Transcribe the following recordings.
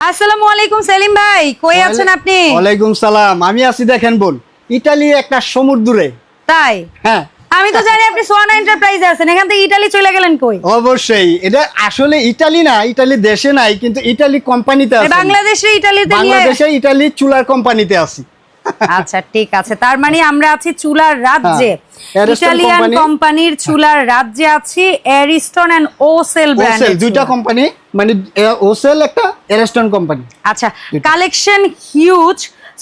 আসসালামু আলাইকুম সেলিম ভাই কই আছেন আপনি? ওয়ালাইকুম সালাম। আমি আছি দেখেন বোন ইটালি একটা সমুদ্রে। তাই? হ্যাঁ। আমি তো জানি আপনি সোয়ানা এন্টারপ্রাইজে আছেন এখান থেকে ইটালি চলে গেলেন কই? অবশ্যই। এটা আসলে ইটালি না ইটালি দেশে নাই কিন্তু ইটালি কোম্পানিতে আছে। বাংলাদেশে ইটালিতে নিয়ে বাংলাদেশে ইটালি চুলার কোম্পানিতে আছি। আচ্ছা ঠিক আছে। তার মানে আমরা আছি চুলার রাজ্যে। হ্যাঁ, company। কোম্পানির চুলার রাজ্যে আছি এরিস্টন এন্ড ওসেল ব্র্যান্ডের দুইটা কোম্পানি। মানে ওসেল একটা এরেস্টন কোম্পানি। আচ্ছা কালেকশন হিউজ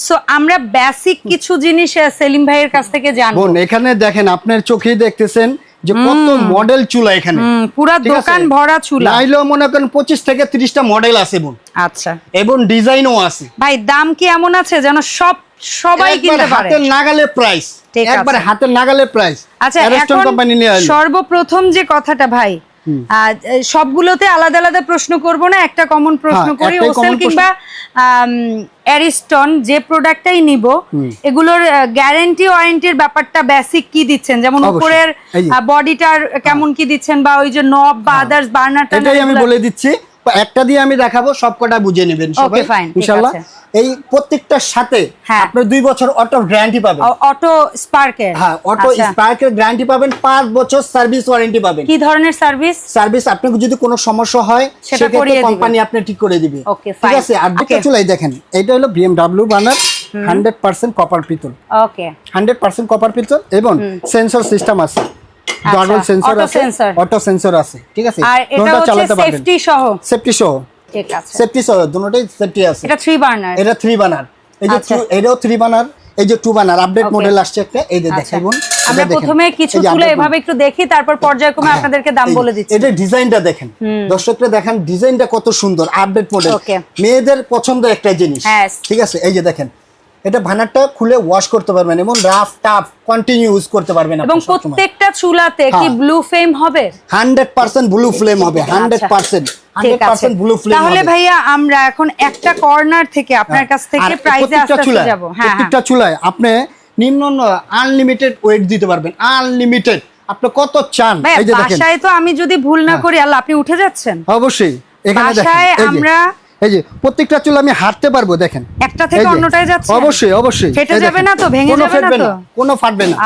সো আমরা বেসিক কিছু জিনিস সেলিম ভাইয়ের কাছ থেকে জানব। এখানে দেখেন আপনার চোখেই দেখতেছেন যে কত মডেল চুলা এখানে। পুরা দোকান ভরা চুলা। নাইলেও মনে করেন পঁচিশ থেকে ত্রিশটা মডেল আছে বোন। আচ্ছা। এবং ডিজাইনও আছে। ভাই দাম কি এমন আছে যেন সব সবাই কিনতে পারে? হাতের নাগালে প্রাইস। একবার হাতের নাগালে প্রাইস আচ্ছা এখন কোম্পানি নিয়ে সর্বপ্রথম যে কথাটা ভাই সবগুলোতে আলাদা আলাদা প্রশ্ন করব না একটা কমন প্রশ্ন হ্যাঁ, করি। একটাই ওসেল কিংবা অ্যারিস্টন যে প্রোডাক্টটাই নিব এগুলোর গ্যারেন্টি ওয়ারেন্টির ব্যাপারটা বেসিক কি দিচ্ছেন? যেমন উপরের বডিটার কেমন কি দিচ্ছেন? বা ওই যে নব বা আদার্স বার্নার এটাই আমি বলে দিচ্ছি। একটা দিয়ে আমি দেখাবো সবকটা বুঝে নেবেন সবাই ইনশাআল্লাহ এই প্রত্যেকটার সাথে হ্যাঁ। আপনি দুই বছর অটো গ্যারান্টি পাবেন। অটো স্পার্কের। হ্যাঁ অটো স্পার্কের গ্যারান্টি পাবেন পাঁচ বছর সার্ভিস ওয়ারেন্টি পাবেন। কি ধরনের সার্ভিস? সার্ভিস আপনাকে যদি কোনো সমস্যা হয় সেটা। কোম্পানি আপনি ঠিক করে দিবে। ঠিক আছে? আর দুটো চুলাই দেখেন এটা হলো BMW burner hundred percent copper পিতল। ওকে হান্ড্রেড পার্সেন্ট কপার পিতল এবং সেন্সর সিস্টেম আছে। ডবল সেন্সর আছে অটো সেন্সর আছে ঠিক আছে? আর এটা হচ্ছে সেফটি সহ। সেফটি সহ। ঠিক আছে। সেফটি সহ দুটোটাই সেফটি আছে। এটা থ্রি বার্নার এটা থ্রি বানার এই যে আচ্ছা। এটাও থ্রি বানার এই যে টু বানার আপডেট মডেল আসছে একটা এই যে আচ্ছা। দেখাইবুন আমরা প্রথমে কিছু তুলে এভাবে একটু দেখি তারপর পর্যায়ক্রমে আপনাদেরকে দাম বলে দিচ্ছি। এটা ডিজাইনটা দেখেন। দর্শকরা দেখেন ডিজাইনটা কত সুন্দর আপডেট মডেল মেয়েদের পছন্দ একটা জিনিস। হ্যাঁ। ঠিক আছে? এই যে দেখেন এটা ভানারটা খুলে ওয়াশ করতে পারবেন এবং রাফ টাফ কন্টিনিউ ইউজ করতে পারবেন এবং প্রত্যেকটা চুলাতে কি হ্যাঁ। ব্লু ফ্লেম হবে? হান্ড্রেড পার্সেন্ট ব্লু ফ্লেম হবে হান্ড্রেড পার্সেন্ট ঠিক হান্ড্রেড আছে। পার্সেন্ট ব্লু ফ্লেম তাহলে ভাইয়া আমরা এখন একটা কর্নার থেকে আপনার কাছ থেকে প্রাইজে আস্তে যাব। হ্যাঁ হ্যাঁ। প্রত্যেকটা চুলায় আপনি নিম্ন আনলিমিটেড ওয়েট দিতে পারবেন আনলিমিটেড আপনি কত চান? এই যে দেখেন। বাসায় তো আমি যদি ভুল না করি আল্লাহ আপনি উঠে যাচ্ছেন? অবশ্যই এখানে দেখেন আমরা- এই যে প্রত্যেকটা চুলা আমি হাঁটতে পারব দেখেন। একটা থেকে অন্যটায় যাচ্ছে? অবশ্যই অবশ্যই। ফেটে যাবে না তো? ভেঙে যাবে না তো? কোনো ফাটবে না।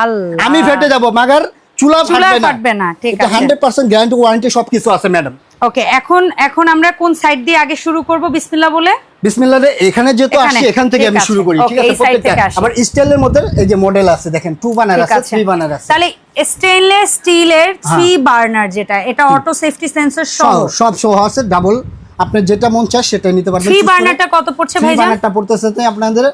আমি ফেটে যাব মাগার চুলা ফাটবে না। ফাটবে না, ঠিক আছে। হান্ড্রেড পার্সেন্ট গ্যারান্টি ওয়ারেন্টি সবকিছু আছে ম্যাডাম ওকে এখন এখন আমরা কোন সাইড দিয়ে আগে শুরু করব? বিসমিল্লাহ বলে? বিসমিল্লাহ এখানে যেহেতু আসছি এখান থেকে আমি শুরু করি ঠিক আছে এই প্রত্যেকটা। আবার স্টাইলের মধ্যে এই যে মডেল আছে দেখেন টু ঠিক আছে থ্রি বানার আছে। তাহলে স্টেনলেস স্টিলের থ্রি বার্নার যেটা এটা অটো সেফটি সেন্সর সহ? সব সব সহ আছে ডাবল আপনি যেটা মন চায় সেটা নিতে পারবেন। থ্রি বার্নারটা কত পড়ছে থ্রি ভাইজান? বানারটা পড়তেছে আপনাদের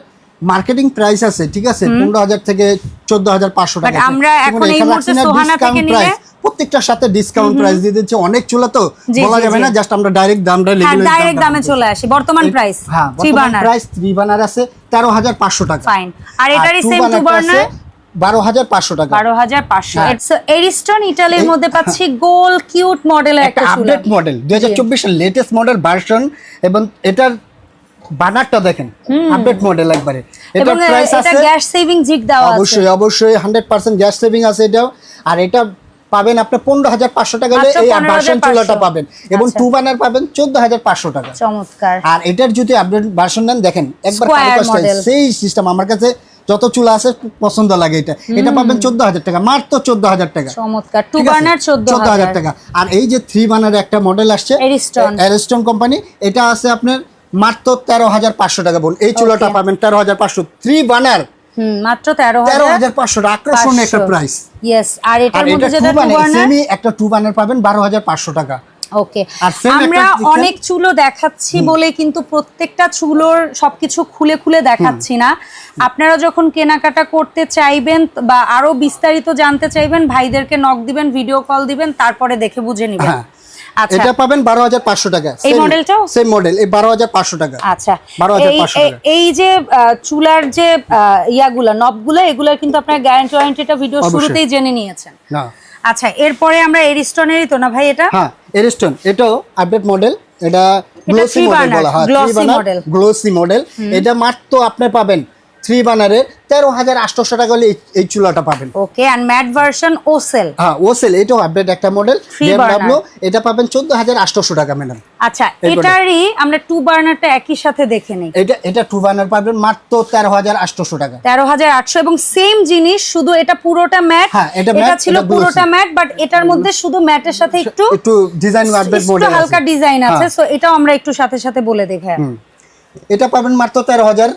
মার্কেটিং প্রাইস আছে ঠিক আছে? পনেরো হাজার থেকে চোদ্দ হাজার পাঁচশো টাকা আমরা এখন এই মুহূর্তে সোহানা থেকে নিলে- প্রত্যেকটার সাথে ডিসকাউন্ট প্রাইস দিয়ে দিচ্ছে। অনেক চুলা তো বলা যাবে না জাস্ট আমরা ডাইরেক্ট দামটা লিখে ডাইরেক্ট দামে চলে আসি। বর্তমান প্রাইস হ্যাঁ three burner price three burner আছে তেরো হাজার পাঁচশো টাকা। Fine. আর এটারই বানারটা আছে burner? বারো হাজার পাঁচশো টাকা। বারো হাজার পাঁচশো। হ্যাঁ। এরিস্টন ইটালির মধ্যে পাচ্ছি গোল কিউট মডেলের একটা আপডেট মডেল দুই হাজার চব্বিশের লেটেস্ট মডেল ভার্সন এবং এটার বানারটা দেখেন আপডেট মডেল একবারে। এবং প্রাইস আছে গ্যাস সেভিং জিগ দেওয়া আছে। অবশ্যই অবশ্যই হান্ড্রেড পার্সেন্ট গ্যাস সেভিং আছে এটাও। আর এটা পাবেন আপনি পনেরো হাজার পাঁচশো টাকা হলে এই 15,500 চুলাটা পাবেন। এবং আচ্ছা। টু বানার পাবেন চোদ্দ হাজার পাঁচশো টাকা। চমৎকার। আর এটার যদি আপডেট ভার্সন নেন দেখেন একবার। সেই সিস্টেম আমার কাছে যত চুলা আছে পছন্দ লাগে এটা। এটা পাবেন চোদ্দ হাজার টাকা মাত্র চোদ্দ হাজার টাকা। চমৎকার। টু বার্নার চোদ্দ হাজার টাকা। আর এই যে থ্রি বানার একটা মডেল আসছে। অ্যারিস্টন কোম্পানি এটা আছে আপনার মাত্র তেরো হাজার পাঁচশো টাকা বল। এই চুলাটা পাবেন তেরো হাজার পাঁচশো থ্রি বানার মাত্র তেরো হাজার পাঁচশো আকর্ষণীয় একটা প্রাইস আর এটার এটা মধ্যে সেমি একটা টু বানার পাবেন বারো হাজার পাঁচশো টাকা। ওকে আমরা অনেক চুলো দেখাচ্ছি বলে কিন্তু প্রত্যেকটা চুলোর সবকিছু খুলে খুলে দেখাচ্ছি না। আপনারা যখন কেনাকাটা করতে চাইবেন বা আরও বিস্তারিত জানতে চাইবেন ভাইদেরকে নক দিবেন ভিডিও কল দিবেন তারপরে দেখে বুঝে নিবেন। হ্যাঁ। আচ্ছা। এটা পাবেন বারো হাজার পাঁচশো টাকা। এই মডেলটাও? সেম মডেল এই বারো হাজার পাঁচশো টাকা। আচ্ছা। 12,500 এই- যে চুলার যে ইয়াগুলা নবগুলা এগুলার কিন্তু আপনার গ্যারান্টি ওয়ারেন্টিটা ভিডিও শুরুতেই জেনে নিয়েছেন। না। আচ্ছা এরপরে আমরা এরিস্টনেরই তো না ভাই এটা? হ্যাঁ এরিস্টন এটাও আপডেট মডেল এটা গ্লোসি মডেল বলা হয় গ্লোসি মডেল গ্লোসি মডেল এটা মাত্র আপনি পাবেন থ্রি বানারের তেরো হাজার আটশোশো টাকা হলে এই- চুলাটা পাবেন। ওকে অ্যান্ড ম্যাট ভার্সন ওসেল হ্যাঁ ওসেল এটাও আপডেট একটা মডেল বিএমডব্লিউ এটা পাবেন চোদ্দ হাজার আটশোশো টাকা ম্যাডাম আচ্ছা এটারই আমরা টু বার্নারটা একই সাথে দেখে নিই। এটা এটা টু বানার পাবেন মাত্র তেরো হাজার আটশোশো টাকা। তেরো হাজার আটশো এবং সেম জিনিস শুধু এটা পুরোটা ম্যাট হ্যাঁ, এটা ছিল পুরোটা ম্যাট বাট এটার মধ্যে শুধু ম্যাটের সাথে একটু একটু ডিজাইন আপডেট একটু মডেল হালকা ডিজাইন আছে সো এটাও আমরা একটু সাথে সাথে বলে দেখে। এটা পাবেন মাত্র তেরো হাজার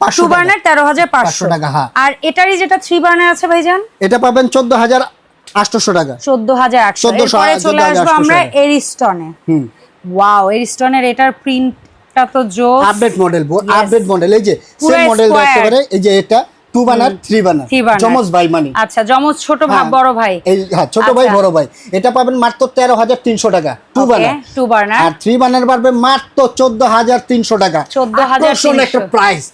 টু বার্নার তেরো হাজার পাঁচশো। টাকা, হ্যাঁ। আর এটারই যেটা থ্রি বার্নার আছে ভাইজান? এটা পাবেন চোদ্দ হাজার আটশোশো টাকা। চোদ্দ হাজার আটশো। 1400 এরপরে চলে আসব আমরা এরিস্টনে হুম। ওয়াও এরিস্টনের এটার প্রিন্টটা তো জোস। আপডেট মডেল আপডেট মডেল এই যে সেম মডেল square। একেবারে এই যে এটা two burner three burner Three ভাই মানে। আচ্ছা যমজ ছোট ভাই হ্যাঁ। বড় ভাই? এই হ্যাঁ ছোট ভাই আচ্ছা। বড় ভাই। এটা পাবেন মাত্র তেরো হাজার তিনশো টাকা টু বানার two burner। আর থ্রি বানার পারবে মাত্র চোদ্দ হাজার তিনশো টাকা। 14,300 আকর্ষণীয় একটা প্রাইস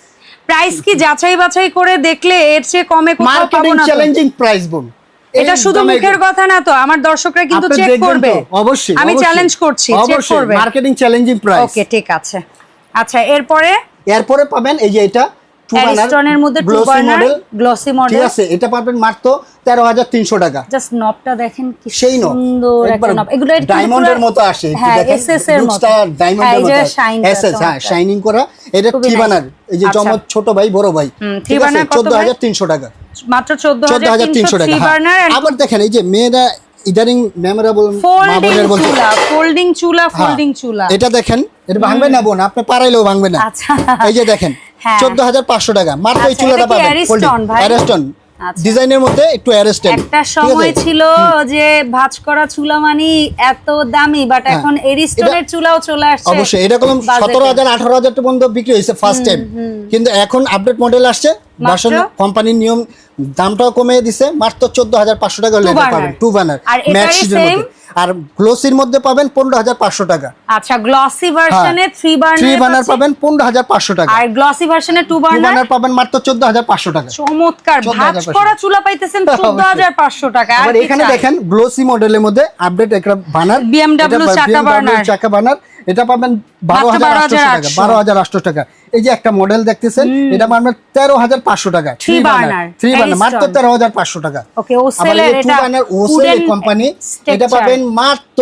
প্রাইস কি যাচাই বাছাই করে দেখলে এর চেয়ে কমে কোথাও পাবো না চ্যালেঞ্জিং প্রাইস বোন। এটা শুধু মুখের কথা না তো আমার দর্শকরা কিন্তু চেক করবে। অবশ্যই আমি চ্যালেঞ্জ করছি চেক করবে। মার্কেটিং চ্যালেঞ্জিং প্রাইস ওকে ঠিক আছে। আচ্ছা এরপরে? এরপরে পাবেন এই যে এটা অ্যারিস্টনের মধ্যে টু বার্নার গ্লসি ঠিক আছে এটা পাবেন মাত্র তেরো হাজার তিনশো টাকা। জাস্ট নবটা দেখেন কি সুন্দর একটা নব এগুলো ডায়মন্ডের মতো আসে হ্যাঁ এসএস এর মতো। হ্যাঁ, ডায়মন্ডের মতো আসে। এসএস হ্যাঁ শাইনিং করা এটা বানার এই যে আচ্ছা। জমজ ছোট ভাই বড় ভাই। ঠিক আছে burner কত চোদ্দ ভাই? হাজার তিনশো টাকা। মাত্র চোদ্দ চোদ্দ হাজার তিনশো টাকা। থ্রি। বার্নার আবার দেখেন এই যে মেয়েরা ইদানিং মেমোরেবল মা ফোল্ডিং বোনের বলছে চুলা ফোল্ডিং চুলা হ্যাঁ, ফোল্ডিং চুলা। এটা দেখেন এটা ভাঙবে না বোন আপনি পারাইলেও ভাঙবে না। আচ্ছা। এই যে দেখেন। চোদ্দ হাজার পাঁচশো টাকা। মাত্র এই আচ্ছা, চুলাটা পাবেন। অ্যারেস্টন আচ্ছা। ডিজাইনের মধ্যে একটু অ্যারেস্টেড একটা সময় ছিল যে ভাঁজ করা চুলা মানে এত দামি বাট হ্যাঁ। এখন এরিস্টনের চুলাও চলে আসছে অবশ্যই এরকম কলম বাজেটে। সতেরো হাজার আঠারো হাজার পর্যন্ত বিক্রি হয়েছে ফার্স্ট টাইম কিন্তু এখন আপডেট মডেল আসছে। ভার্সন কোম্পানির নিয়ম দামটাও কমিয়ে দিছে মাত্র চোদ্দ হাজার পাঁচশো টাকা হলে। পাবেন টু বানার আর গ্লোসির মধ্যে পাবেন পনেরো হাজার পাঁচশো টাকা। আচ্ছা গ্লসি ভার্সনে থ্রি বার্নার থ্রি বানার পাবেন পনেরো হাজার পাঁচশো টাকা। আর গ্লসি ভার্সনে টু বার্নার বানার পাবেন মাত্র চোদ্দ হাজার পাঁচশো টাকা। চমৎকার। ভাঁজ করা চুলা পাইতেছেন চোদ্দ হাজার পাঁচশো টাকা। আর এখানে দেখেন গ্লোসি মডেলের মধ্যে আপডেট একটা বানার এটা চাকা বার্নার। চাকা বানার এটা পাবেন বারো হাজার আটশো টাকা বারো হাজার আটশো টাকা। এই যে একটা মডেল দেখতেছেন এটা পাবেন তেরো হাজার পাঁচশো টাকা। Three burner, থ্রি বার্নার মাত্র তেরো হাজার পাঁচশো টাকা। ওকে আবার এই টু বার্নার ওসেল কোম্পানি এটা পাবেন মাত্র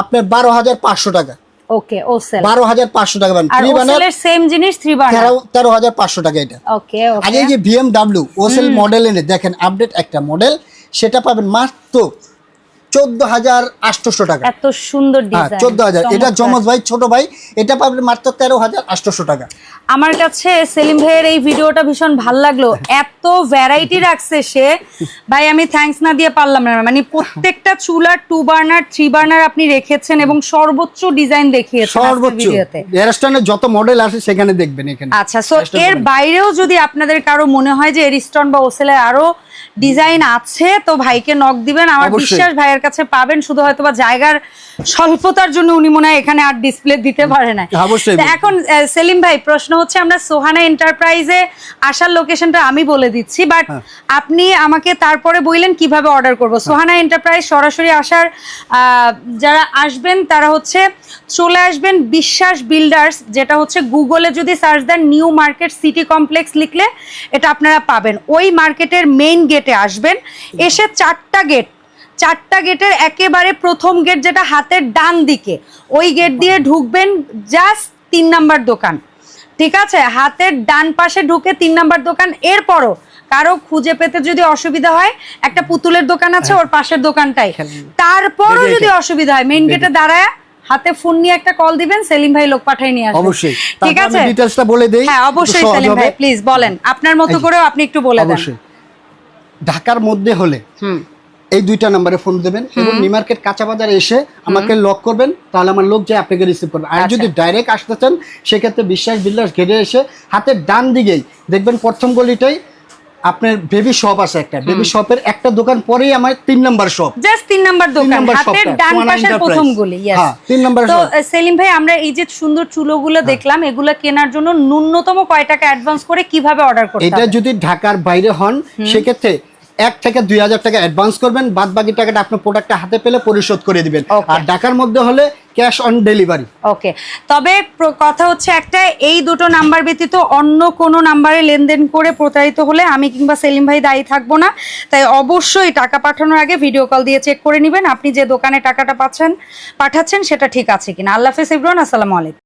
আপনার বারো হাজার পাঁচশো টাকা। ওকে ওসেল হাজার পাঁচশো টাকা থ্রি বার্নার সেম জিনিস থ্রি বার্নার টাকা এটা। ওকে আর এই যে ওসেল মডেল এনে দেখেন আপডেট একটা মডেল সেটা পাবেন মাত্র চোদ্দ হাজার আটশোশো টাকা। এত সুন্দর হ্যাঁ চোদ্দ হাজার। এটা জমজ ভাই ছোট ভাই এটা পাবেন মাত্র তেরো হাজার আটশোশো টাকা। আমার কাছে সেলিম ভাইয়ের এই ভিডিওটা ভীষণ ভালো লাগল। এত ভ্যারাইটি রাখছে সে। ভাই আমি থ্যাঙ্কস না দিয়ে পারলাম না। মানে প্রত্যেকটা চুলার টু বার্নার থ্রি বার্নার আপনি রেখেছেন এবং সর্বোচ্চ ডিজাইন দেখিয়েছেন সর্বোচ্চ। যত মডেল আছে সেখানে দেখবেন এখানে। আচ্ছা সো এর বাইরেও যদি আপনাদের কারও মনে হয় যে এরিস্টন বা ওসেলের আরও ডিজাইন আছে তো ভাইকে নক দিবেন। আমার বিশ্বাস ভাইয়ের কাছে পাবেন শুধু হয়তো বা জায়গার স্বল্পতার জন্য উনি মনে হয় এখানে আর ডিসপ্লে দিতে পারে না অবশ্যই। এখন সেলিম ভাই প্রশ্ন হচ্ছে আমরা সোহানা এন্টারপ্রাইজে আসার লোকেশনটা আমি বলে দিচ্ছি বাট হ্যাঁ। আপনি আমাকে তারপরে বললেন কীভাবে অর্ডার করব। সোহানা এন্টারপ্রাইজ সরাসরি আসার আহ, যারা আসবেন তারা হচ্ছে চলে আসবেন বিশ্বাস বিল্ডার্স যেটা হচ্ছে গুগলে যদি সার্চ দেন নিউ মার্কেট সিটি কমপ্লেক্স লিখলে এটা আপনারা পাবেন। ওই মার্কেটের মেইন গেটে আসবেন। এসে চারটা গেট চারটা গেটের একেবারে প্রথম গেট যেটা হাতের ডান দিকে ওই গেট দিয়ে ঢুকবেন জাস্ট তিন নাম্বার দোকান। ঠিক আছে? হাতের ডান পাশে ঢুকে তিন নাম্বার দোকান। এরপরও কারও খুঁজে পেতে যদি অসুবিধা হয় একটা পুতুলের দোকান আছে ওর পাশের দোকানটাই। তারপরও যদি অসুবিধা হয় মেইন গেটে দাঁড়ায় হাতে ফোন নিয়ে একটা কল দিবেন সেলিম ভাই লোক পাঠাই নিয়ে আসবেন অবশ্যই। ঠিক আছে? ডিটেলসটা বলে দেই। হ্যাঁ অবশ্যই সেলিম ভাই প্লিজ বলেন। আপনার মতো করেও আপনি একটু বলে দেন। অবশ্যই। ঢাকার মধ্যে হলে হুম। এই দুইটা নম্বরে ফোন দেবেন এবং নিউ মার্কেট কাঁচা বাজারে এসে আমাকে লক করবেন তাহলে আমার লোক যে আপনাকে রিসিভ করবে। আর আচ্ছা। যদি ডাইরেক্ট আসতে চান সেক্ষেত্রে বিশ্বাস বিল্লাস ঘেরে এসে হাতের ডান দিকেই দেখবেন প্রথম গলিটাই আপনার বেবি শপ আছে একটা। বেবি শপের একটা দোকান পরেই আমার তিন নাম্বার শপ জাস্ট তিন নাম্বার দোকান হাতের ডান পাশের প্রথম গলি yes। হ্যাঁ, তিন নাম্বার তো সেলিম ভাই আমরা এই যে সুন্দর চুলোগুলো দেখলাম এগুলো কেনার জন্য ন্যূনতম কয় টাকা অ্যাডভান্স করে কীভাবে অর্ডার করতে এটা যদি ঢাকার বাইরে হন সেক্ষেত্রে এক থেকে দুই হাজার টাকা অ্যাডভান্স করবেন বাদ বাকি টাকাটা আপনার প্রোডাক্টটা হাতে পেলে পরিশোধ করে দিবেন. আর ঢাকার মধ্যে হলে ক্যাশ অন ডেলিভারি ওকে তবে কথা হচ্ছে একটা এই দুটো নাম্বার ব্যতীত অন্য কোনো নাম্বারে লেনদেন করে প্রতারিত হলে আমি কিংবা সেলিম ভাই দায়ী থাকব না। তাই অবশ্যই টাকা পাঠানোর আগে ভিডিও কল দিয়ে চেক করে নেবেন। আপনি যে দোকানে টাকাটা পাচ্ছেন পাঠাচ্ছেন সেটা ঠিক আছে কিনা। আল্লাহ হাফেজ ইব্রান আসসালামু আলাইকুম।